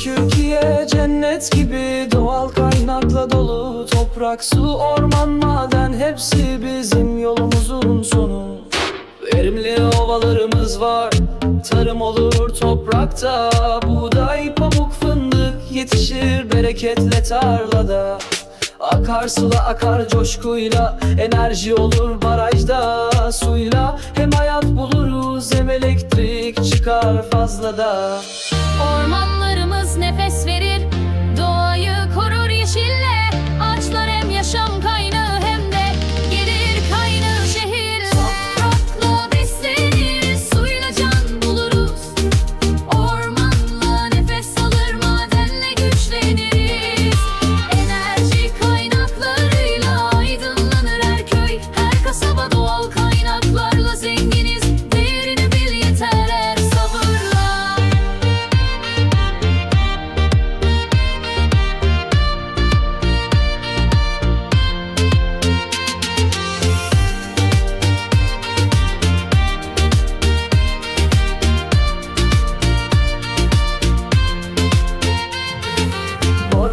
Türkiye cennet gibi doğal kaynakla dolu. Toprak, su, orman, maden hepsi bizim yolumuzun sonu. Verimli ovalarımız var Tarım olur toprakta. Buğday, pamuk, fındık yetişir bereketle tarlada Akarsula akar coşkuyla Enerji olur barajda Suyla. Hem hayat buluruz Hem elektrik çıkar fazla da Ormanlarımız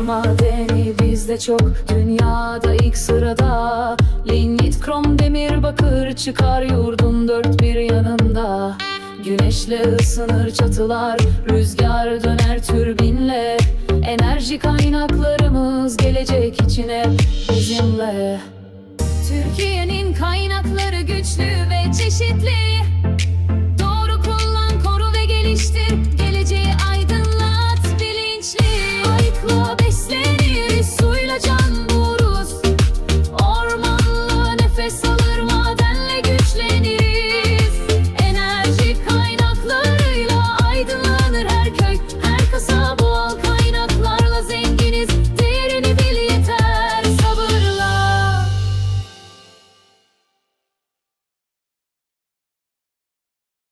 Bor madeni bizde çok Dünyada ilk sırada. Lignit, krom, demir, bakır Çıkar yurdun dört bir yanında. Güneşle ısınır çatılar Rüzgar döner türbinle. Enerji kaynaklarımız Gelecek için hep bizimle. Türkiye'nin kaynakları güçlü ve çeşitli